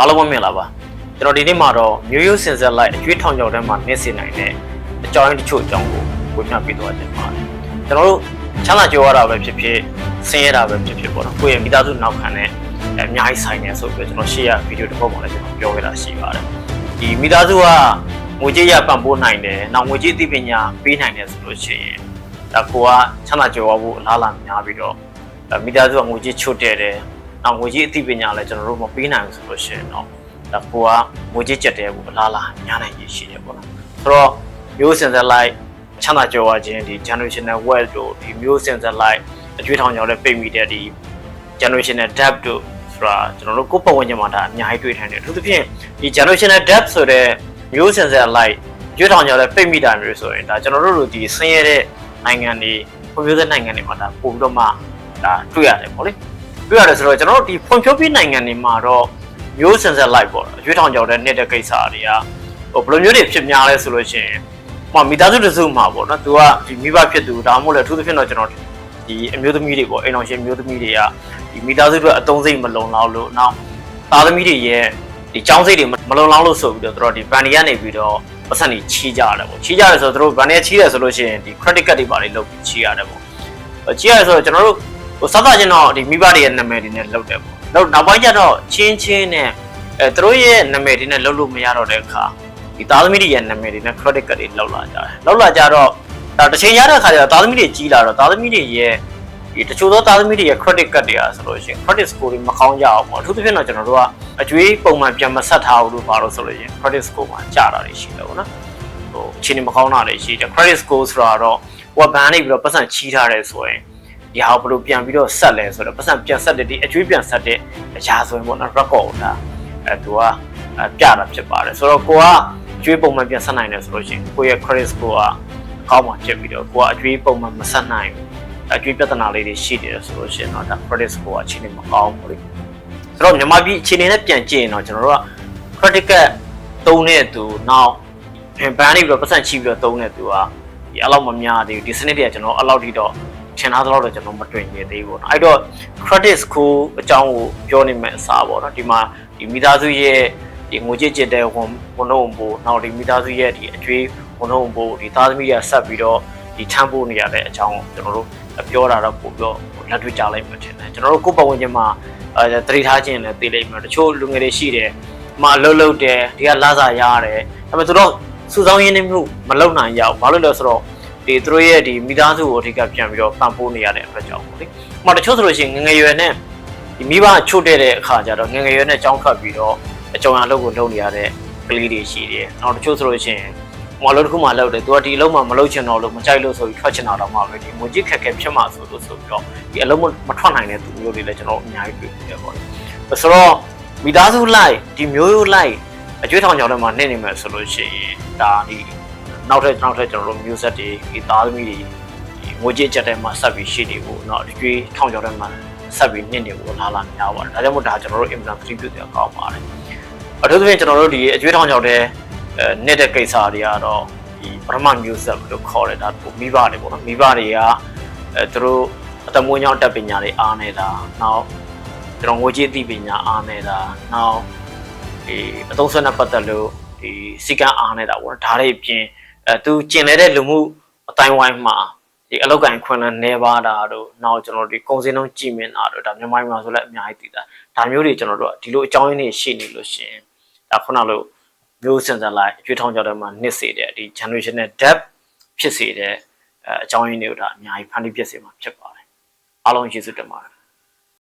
အားလုံးပဲမင်္ဂလာပါကျွန်တော်ဒီနေ့မှာတော့မျိုးရိုးစင်ဆက်လိုက်အကျွေးထောင်ချောက်ထဲမှာနစ်စေနိုင်တဲ့အကြောင်းရင်းတချို့အကြောင်းကိုဝေမျှပေးသွားခြင်းပါတယ်ကျွန်တော်တို့ချမ်းသာကြွယ်ဝတာပဲဖြစ်ဖြစ်ဆင်းရဲတာပဲဖြစ်ဖြစ်ပေါ့နော်ကိုယ့်ရဲ့မိသားစုနောက်ခံနဲ့အများကြီးဆိုင်နေဆိုပြီးတော့ကျွန်တော်ရှေ့ရဗီဒီယိုတစ်ပုဒ်မှာလည်းကျွန်တော်ပြောခဲ့တာရှိပါတယ်ဒီမိသားစုကငွေကြေးရပံ့ပိုးနိုင်တယ်နောက်ငွေကြေးအသိပညာပေးနိုင်တယ်ဆိုလို့ရှိရင်ဒါကိုကချမ်းသာကြွယ်ဝဖို့အလားအလာများပြီးတော့အဲမိသားစုကငွေကြေးချွတ်တဲ့တယ် နောက်ငွေကြေးအသိပညာလည်းကျွန်တော်တို့မပေးနိုင်ဘူးဆိုလို့ရှိရင်တော့ဒါကိုကငွေကြေးကျက်တယ်ကိုအလားလားညားနိုင်ရရှိတယ်ပေါ့နော်ဆိုတော့မျိုးစင်ဆက်လိုက်ချမ်းသာကြွယ်ဝခြင်းဒီ generational wealth တို့ဒီမျိုးစင်ဆက်လိုက်အကျွေးထောင်ကြောင့်လည်းပိတ်မိတဲ့ဒီ generational debt တို့ဆိုတာကျွန်တော်တို့ကိုယ့်ပတ်ဝန်းကျင်မှာဒါအများကြီးတွေ့ထိုင်တယ်အထူးသဖြင့်ဒီ generational debt ဆိုတဲ့မျိုးစင်ဆက်လိုက်အကျွေးထောင်ကြောင့်လည်းပိတ်မိတာမျိုးဆိုရင်ဒါကျွန်တော်တို့တို့ဒီဆင်းရဲတဲ့နိုင်ငံတွေဖွံ့ဖြိုးတဲ့နိုင်ငံတွေမှာဒါပို့ပြီးတော့မှဒါတွေ့ရတယ်ပေါ့လေ တွေ့ရတယ်ဆိုတော့ကျွန်တော်တို့ဒီဖွံ့ဖြိုးပြီးနိုင်ငံတွေမှာတော့မျိုးစင်ဆက်လိုက်ပေါ့အကျွေးထောင်ကြောင်တဲ့နှစ်တဲ့ကိစ္စတွေကဟိုဘယ်လိုမျိုးတွေဖြစ်များလဲဆိုလို့ရှိရင်ဟိုမိသားစုတစုမှာပေါ့နော်သူကဒီမိဘဖြစ်သူဒါမှမဟုတ်လေအထူးသဖြင့်တော့ကျွန်တော်ဒီအမျိုးသမီးတွေပေါ့အိမ်အောင်ရှင်မျိုးသမီးတွေကဒီမိသားစုအတွက်အသုံးစိတ်မလုံလောက်လို့နောက်သားသမီးတွေရဲ့ဒီចောင်းစိတ်တွေမလုံလောက်လို့ဆိုပြီးတော့သူတို့ဒီဘန်ဒီကနေပြီးတော့ပတ်စံတွေချီးကြရတယ်ပေါ့ချီးကြရတယ်ဆိုတော့သူတို့ဘန်ဒီကချီးတယ်ဆိုလို့ရှိရင်ဒီ credit card တွေပါလေးလုပ်ပြီးချီးရတယ်ပေါ့ချီးရတယ်ဆိုတော့ကျွန်တော်တို့ ဟိုစသဖြင့်တော့ဒီမိဘတွေရဲ့နာမည်တွေနဲ့လုပ်တယ်ပေါ့နောက်နောက်ပိုင်းကျတော့ချင်းချင်းနဲ့အဲသူတို့ရဲ့နာမည်တွေနဲ့လုပ်လို့မရတော့တဲ့အခါဒီသားသမီးတွေရဲ့နာမည်တွေနဲ့ credit card တွေလောက်လာကြတယ်လောက်လာကြတော့ဒါတစ်ချိန်ရတဲ့အခါကျတော့သားသမီးတွေကြီးလာတော့သားသမီးတွေရဲ့ဒီတချို့သောသားသမီးတွေရဲ့ credit card တွေအားဆိုလို့ရှိရင် credit score တွေမကောင်းကြအောင်ပေါ့အထူးသဖြင့်တော့ကျွန်တော်တို့ကအကျွေးပုံမှန်ပြန်မဆက်ထားဘူးလို့ပါလို့ဆိုလို့ရှိရင် credit score မှာကျတာတွေရှိတယ်ပေါ့နော်ဟိုအခြေအနေမကောင်းတာတွေရှိတယ် credit score ဆိုတာတော့ဟိုဘန်နေပြီးတော့ပတ်စံချီးထားတယ်ဆိုရင် ဒီဟာကိုဘယ်လိုပြန်ပြီးတော့ဆက်လဲဆိုတော့ပတ်စံပြန်ဆက်တဲ့ဒီအကျွေးပြန်ဆက်တဲ့အရာဆိုရင်ပေါ့နော် record ကိုဒါအဲသူကအဲပြတာဖြစ်ပါတယ်ဆိုတော့ကိုကကျွေးပုံမှန်ပြန်ဆက်နိုင်တယ်ဆိုလို့ရှိရင်ကိုရဲ့ credit score ကကောင်းမှဖြစ်ပြီးတော့ကိုကအကျွေးပုံမှန်မဆက်နိုင်ဘူးအကျွေးပြဿနာလေးတွေရှိနေတယ်ဆိုလို့ရှိရင်တော့ဒါ credit score ကအခြေအနေမကောင်းဘူးလေဆိုတော့မြန်မာပြည်အခြေအနေနဲ့ပြန်ကြည့်ရင်တော့ကျွန်တော်တို့က credit card သုံးတဲ့သူနောက်ဘန်နေပြီးတော့ပတ်စံချီပြီးတော့သုံးတဲ့သူကဒီအလောက်မများသေးဘူးဒီစနစ်တွေကကျွန်တော်အလောက်ထိတော့ ထင်ထားသလောက်တော့ကျွန်တော်မတွင်ရသေးဘူးပေါ့နော်အဲ့တော့ credit score အကြောင်းကိုပြောနေမယ်အစားပေါ့နော်ဒီမှာဒီမိသားစုရဲ့ဒီငွေကြေးကျတဲ့ဝန်ဝန်လုံးပို့နောက်ဒီမိသားစုရဲ့ဒီအကျွေးဝန်လုံးပို့ဒီသားသမီးတွေကဆက်ပြီးတော့ဒီထမ်းဖို့နေရတဲ့အကြောင်းကိုကျွန်တော်တို့ပြောတာတော့ပို့ပြီးတော့လက်တွေ့ကြလိုက်မှထင်တယ်ကျွန်တော်တို့ကိုယ့်ပတ်ဝန်းကျင်မှာအဲတတိထားခြင်းလည်းသိလိမ့်မယ်တချို့လူငယ်တွေရှိတယ်မအလုပ်လုပ်တယ်ဒီကလာစားရတယ်ဒါပေမဲ့သူတို့စူဆောင်းရင်းနှီးမှုမလုပ်နိုင်ရဘူးဘာလို့လဲဆိုတော့ ဒီသူတို့ရဲ့ဒီမိသားစုကိုအထက်ကပြန်ပြီးတော့ပံ့ပိုးနေရတဲ့အတွက်ကြောင့်ပေါ့လေ။ဟိုတချို့ဆိုလို့ရှိရင်ငငယ်ရွယ်နဲ့ဒီမိဘချို့တဲ့တဲ့အခါကျတော့ငငယ်ရွယ်နဲ့ကြောင်းထွက်ပြီးတော့အကြုံရလုပ်ကိုလုပ်နေရတဲ့ကလေးတွေရှိတယ်။နောက်တချို့ဆိုလို့ရှိရင်မလို့တစ်ခုမှလုပ်တယ်သူကဒီအလုံးမှမလုပ်ချင်တော့လို့မကြိုက်လို့ဆိုပြီးထွက်ချင်တာတော့မှပဲဒီငွေကြီးခက်ခဲဖြစ်မှာဆိုလို့ဆိုပြီးတော့ဒီအလုံးမထွက်နိုင်တဲ့သူမျိုးတွေလည်းကျွန်တော်အများကြီးတွေ့တယ်ပေါ့လေ။ဆိုတော့မိသားစုလိုက်ဒီမျိုးရိုးလိုက်အကျွေးထောင်ကြောင်ထဲမှာနေနေမယ်ဆိုလို့ရှိရင်ဒါဒီ နောက်ထပ်နောက်ထပ်ကျွန်တော်တို့မျိုးဆက်တွေဒီသားသမီးတွေဒီငွေကြေးချက်ထဲမှာဆက်ပြီးရှိနေဖို့เนาะဒီကျွေးထောင်ကြောင်ထဲမှာဆက်ပြီးနစ်နေဖို့လားလားများပါတယ်ဒါကြောင့်မို့ဒါကျွန်တော်တို့ implant 3ပြုတ်တယ်ကောင်းပါတယ်အထူးသဖြင့်ကျွန်တော်တို့ဒီအကျွေးထောင်ကြောင်ထဲအဲနစ်တဲ့ကိစ္စတွေကတော့ဒီပထမမျိုးဆက်လို့ခေါ်တယ်ဒါပိုမိဘတွေပေါ့နော်မိဘတွေကအဲသူတို့အတမွေးညောင်းတက်ပညာတွေအားနေတာနောက်ကျွန်တော်ငွေကြေးအသိပညာအားနေတာနောက်ဒီအသုံးဆွဲနဲ့ပတ်သက်လို့ဒီစီကံအားနေတာပေါ့နော်ဒါတွေပြင် အဲသူကျင်နေတဲ့လူမှုအတိုင်းဝိုင်းမှာဒီအလောက်ကန်ခွင့်လန်းနေပါတာတို့နောက်ကျွန်တော်တို့ဒီကုံစင်းလုံးကြည်မြင်တာတို့ဒါမြန်မာပြည်မှာဆိုလည်းအများကြီးတည်တာဒါမျိုးတွေကျွန်တော်တို့ကဒီလိုအကြောင်းရင်းတွေရှိနေလို့ရှိရင်ဒါခုနလိုမျိုးစင်စင်လိုက်အကျွေးထောင်ကြောက်တဲ့မှာနှစ်စေတဲ့ဒီ generational debt ဖြစ်စေတဲ့အဲအကြောင်းရင်းတွေကိုဒါအများကြီးဖန်တီးပြစ်စေမှာဖြစ်ပါတယ်အားလုံးကျေးဇူးတင်ပါတယ်